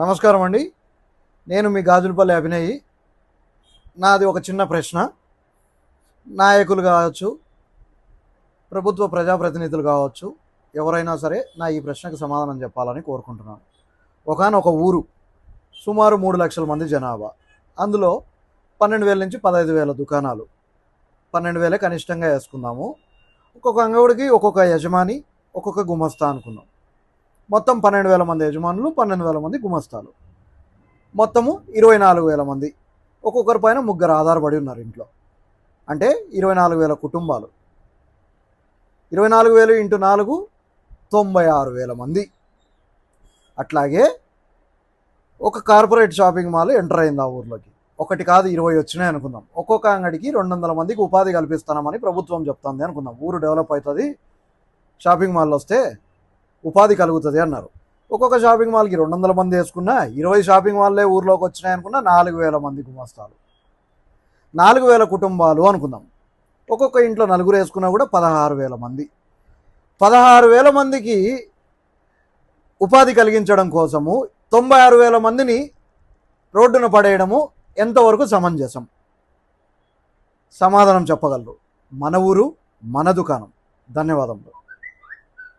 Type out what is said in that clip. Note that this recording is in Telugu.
నమస్కారం అండి. నేను మీ గాజులపల్లి అభినయ్. నాది ఒక చిన్న ప్రశ్న. నాయకులు కావచ్చు ప్రభుత్వ ప్రజాప్రతినిధులు కావచ్చు ఎవరైనా సరే నా ఈ ప్రశ్నకు సమాధానం చెప్పాలని కోరుకుంటున్నాను. ఒకనొక ఊరు సుమారు మూడు లక్షల మంది జనాభా. అందులో పన్నెండు వేల నుంచి పదహైదు వేల దుకాణాలు. పన్నెండు వేలే కనిష్టంగా వేసుకుందాము. ఒక్కొక్క అంగడికి ఒక్కొక్క యజమాని ఒక్కొక్క గుమస్తా అనుకుందాం. మొత్తం పన్నెండు వేల మంది యజమానులు పన్నెండు వేల మంది గుమస్తాలు. మొత్తము ఇరవై నాలుగు వేల మంది. ఒక్కొక్కరి పైన ముగ్గురు ఆధారపడి ఉన్నారు ఇంట్లో. అంటే ఇరవై నాలుగు వేల కుటుంబాలు. ఇరవై నాలుగు వేలు ఇంటూ నాలుగు తొంభై ఆరు వేల మంది. అట్లాగే ఒక కార్పొరేట్ షాపింగ్ మాల్ ఎంటర్ అయింది ఆ ఊర్లోకి. ఒకటి కాదు ఇరవై వచ్చినాయి అనుకుందాం. ఒక్కొక్క అంగడికి రెండు వందల మందికి ఉపాధి కల్పిస్తామని ప్రభుత్వం చెప్తుంది అనుకుందాం. ఊరు డెవలప్ అవుతుంది. షాపింగ్ మాల్ వస్తే ఉపాధి కలుగుతుంది అన్నారు. ఒక్కొక్క షాపింగ్ మాల్కి రెండు వందల మంది వేసుకున్నా ఇరవై షాపింగ్ మాల్లే ఊర్లోకి వచ్చినాయి అనుకున్నా నాలుగు వేల మంది గుమస్తాలు నాలుగు వేల కుటుంబాలు అనుకుందాం. ఒక్కొక్క ఇంట్లో నలుగురు వేసుకున్నా కూడా పదహారు వేల మంది. పదహారు వేల మందికి ఉపాధి కలిగించడం కోసము తొంభై ఆరు వేల మందిని రోడ్డున పడేయడము ఎంతవరకు సమంజసం? సమాధానం చెప్పగలరు. మన ఊరు మన దుకాణం. ధన్యవాదములు.